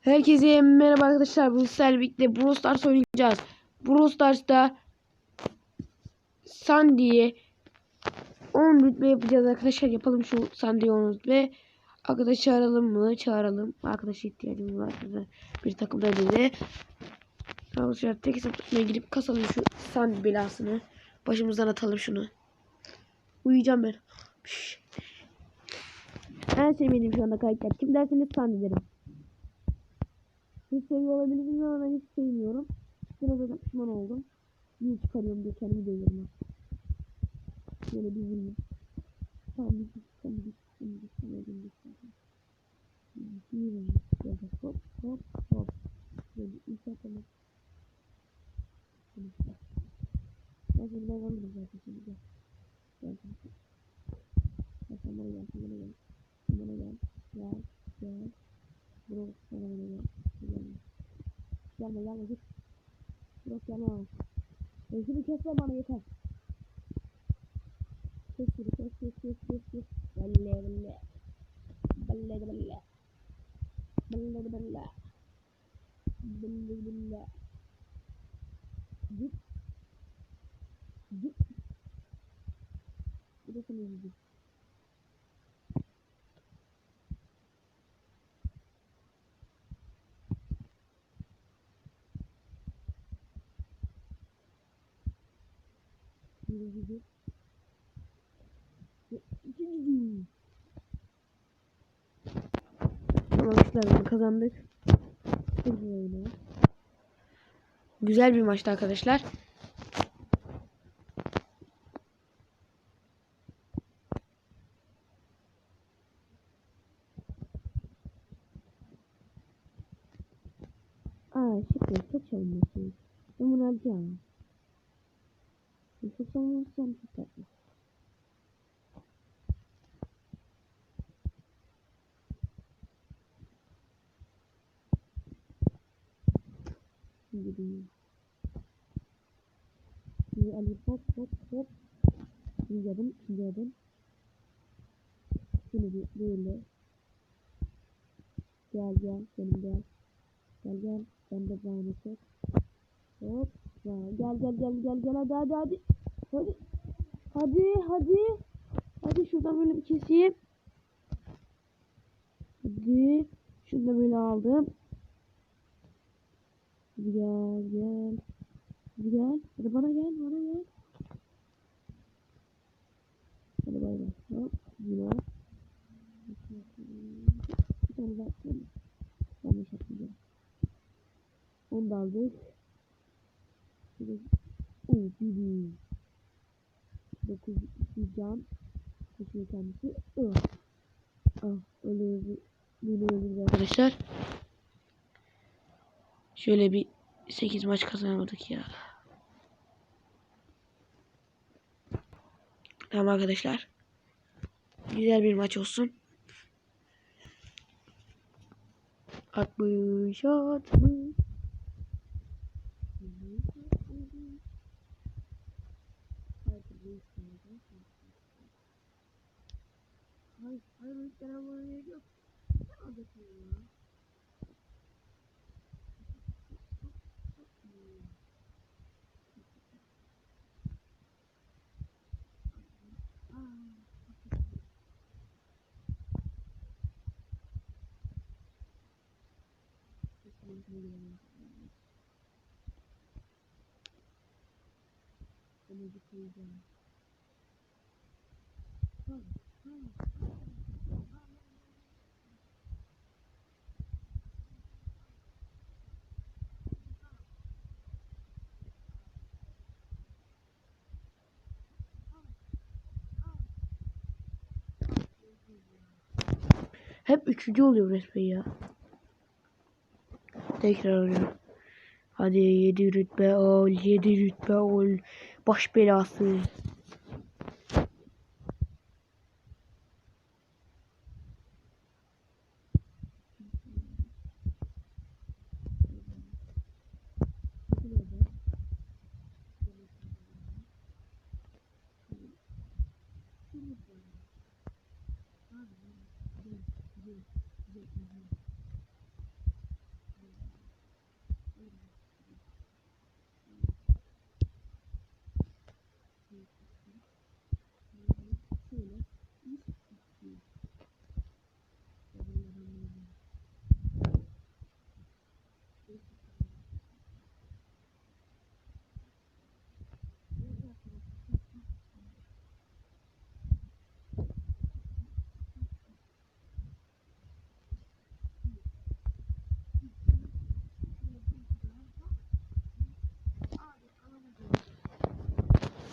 Herkese merhaba arkadaşlar. Bu sizlerle birlikte Brawl Stars oynayacağız. Brawl Stars'ta Sandy'ye 10 rütbe yapacağız arkadaşlar. Yapalım şu Sandy'ye 10 rütbe. Arkadaş çağıralım mı? Çağıralım. Arkadaş ihtiyacımız var. Bir takımda dedi. Arkadaşlar tek hesap tutmaya girip kasalım şu Sandy belasını. Başımızdan atalım şunu. Uyuyacağım ben. Şş. En sevmediğim şu anda karakter. Kim derseniz Sandy derim. Siz seviyor olabilirsiniz ama hiç sevmiyorum. Biraz da pişman oldum. Niye çıkarıyorum diye kendimi dövüyorum. Böyle bir vurayım. Tamam bir git, sen bir git, sen bir git, sen bir bir. Bir Böyle hop hop hop. Böyle ilk atalım. Böyle işte. Ben alırım zaten Kesme bana yeter. Kes şunu kes kes kes kes kes. Balle balle. Balle balle. Balle balle. Balle balle. Git. Git. Bir de sana gidin. Tamam arkadaşlar kazandık. Güzel bir maçtı arkadaşlar. Aa şıklı çok çalınmışsınız. Ben bunu alacağım. Çalınmışsam çok tatlı. Şimdi alayım hop hop hop. Şimdi adım, şimdi adım. Şimdi bir böyle. Gel gel, benim gel. Gel gel, ben de bana çek. Hop. Gel gel gel gel gel hadi hadi hadi. Hadi. Hadi hadi. Hadi şuradan böyle bir keseyim. Hadi. Şunu da böyle aldım. Hadi gel gel. Hadi gel. Hadi bana gel bana gel. Hadi bay bay. Hop. Yine. Bir tane daha atayım. Yanlış atmayacağım. Onu da aldık. Oo, bibi. 9 2 can. Kaçıyor kendisi. Ah, öyle bir beni öldürdü arkadaşlar. Şöyle bir 8 maç kazanamadık ya. Tamam arkadaşlar. Güzel bir maç olsun. 60 60 Hayır, hayır, hiç beraber gerek yok. Ne alacaksın ya? Onu bir koyacağım. Hep üçüncü oluyor resmen ya. Tekrar oluyor. Hadi yedi rütbe ol, yedi rütbe ol. Baş belası.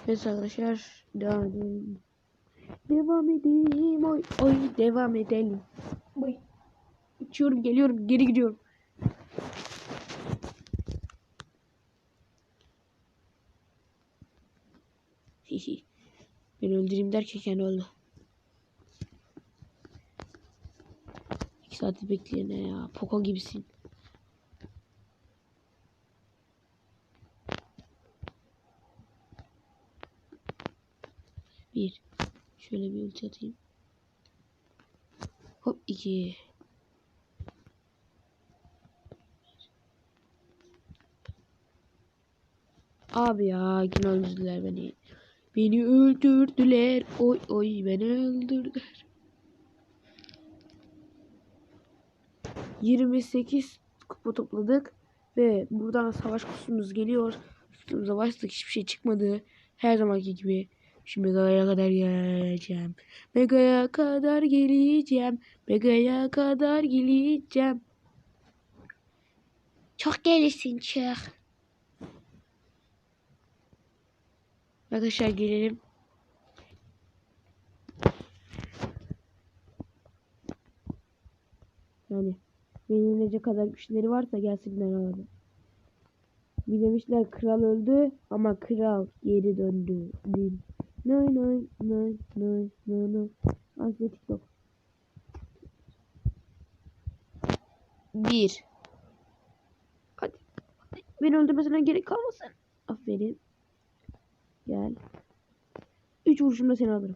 Neyse arkadaşlar devam edelim. Devam edelim. Oy, oy devam edelim. Oy. Uçuyorum geliyorum geri gidiyorum. Hihi. Beni öldüreyim derken kendi öldü. İki saati bekleyene ya. Poco gibisin. Bir. Şöyle bir ulti atayım. Hop iki. Abi ya yine öldürdüler beni. Beni öldürdüler. Oy oy beni öldürdüler. 28 kupa topladık. Ve buradan savaş kutumuz geliyor. Üstümüze bastık hiçbir şey çıkmadı. Her zamanki gibi. Mega'ya kadar geleceğim. Mega'ya kadar geleceğim. Mega'ya kadar geleceğim. Çok gelirsin çok. Arkadaşlar gelelim. Yani benim ne kadar güçleri varsa gelsinler abi. Bir demişler kral öldü ama kral geri döndü. Din. Noy noy noy noy noy noy. Azletik yok. Bir. Hadi. Beni öldürmesine gerek kalmasın. Aferin. Gel. Üç vuruşumda seni alırım.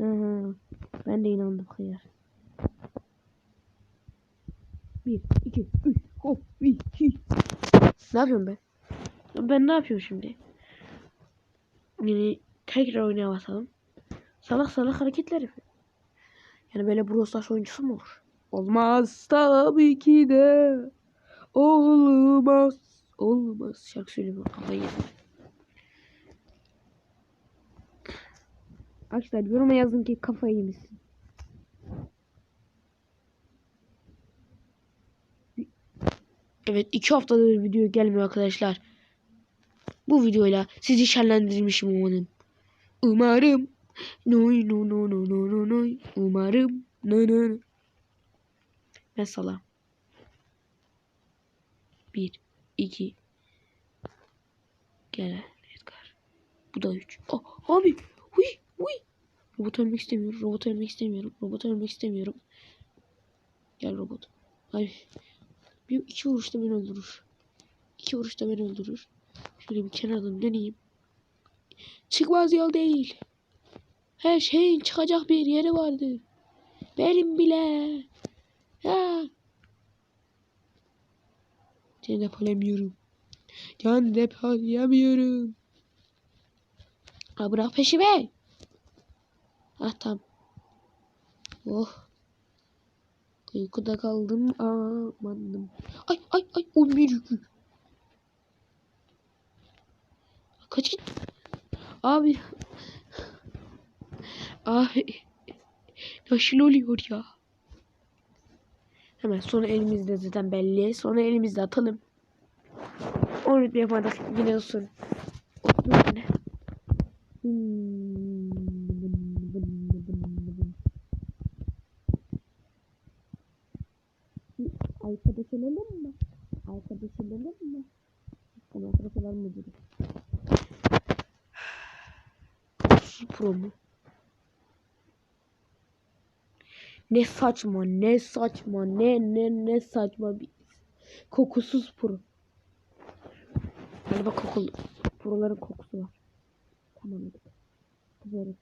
Aha, ben de inandım hayır. 1, 2, 3, hop, 2. Ne yapıyorum ben? Ben ne yapıyorum şimdi? Yani tekrar oynaya basalım. Salak salak hareketler yapıyor. Yani böyle Brawl Stars oyuncusu mu olur? Olmaz tabii ki de. Olmaz. Olmaz. Şarkı söyleyeyim. Kafayı yedim. Arkadaşlar yoruma yazın ki kafayı yemişsin. Evet iki haftadır video gelmiyor arkadaşlar. Bu videoyla sizi şenlendirmişim umarım. Umarım. Noy no no no no no no. Umarım. No no no. Ben salam. Bir, iki. Gel Edgar. Bu da üç. Oh, abi. Huy, huy. Robot ölmek istemiyorum. Robot ölmek istemiyorum. Robot ölmek istemiyorum. Gel robot. Ay. Bir iki vuruşta beni öldürür. İki vuruşta beni öldürür. Şöyle bir kenardan döneyim. Çıkmaz yol değil. Her şeyin çıkacak bir yeri vardı. Benim bile. Ya. Seni depolamıyorum. Can depolayamıyorum. Ha bırak peşime. Ah tamam. Oh. Uykuda kaldım amandım. Ay ay ay o bir yükü. Kaç git. Abi. Abi. Nasıl oluyor ya? Hemen sonra elimizde zaten belli. Sonra elimizde atalım. 10 rütbe yapmadık. Yine olsun. Arkadaş olalım mı? Arkadaş olalım mı? Tamam arkadaş olalım mı dedim. Pro mu? Ne saçma ne saçma ne ne ne saçma bir kokusuz pro. Galiba kokulu. Proların kokusu var. Tamam hadi. Böyle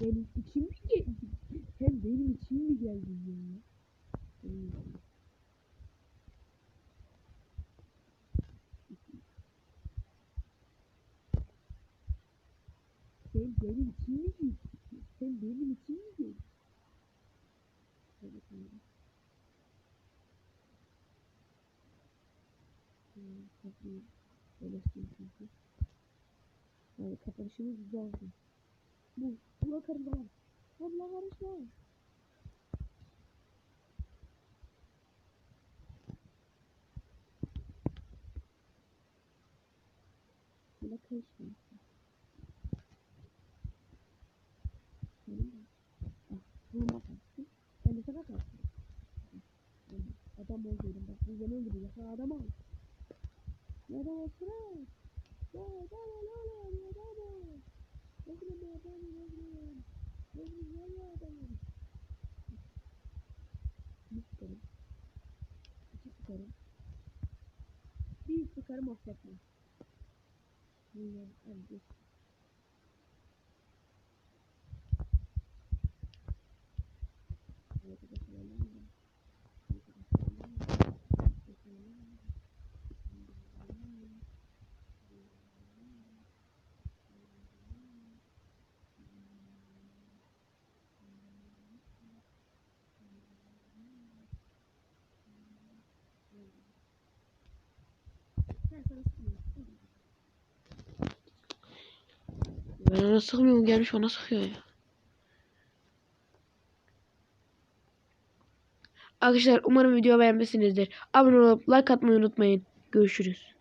Sen için mi geldin? Sen benim için mi geldin ya? Sen benim için mi giydin? Sen benim için mi giydin? Evet, evet. Hmm, kapıyı eleştirdim çünkü. Yani kapanışımız güzel oldu. Bu, buna karışma. Abla karışma. Buna karışma. Ah, buna karıştım. Ben de sana karıştım. Adam oluyorum bak. Bu zaman gibi yakın adam ol. Ya da oturar. Ya adam ol oğlum. Ya adam ol. Oğlum ya adam ol oğlum. Oğlum ya ya adam ol. Bir sıkarım. İki sıkarım. Bir sıkarım affetmem. Bunlar hadi geç. Evet, evet, evet, evet. Ben ona sıkmıyorum gelmiş bana sıkıyor ya. Arkadaşlar umarım video beğenmişsinizdir. Abone olup like atmayı unutmayın. Görüşürüz.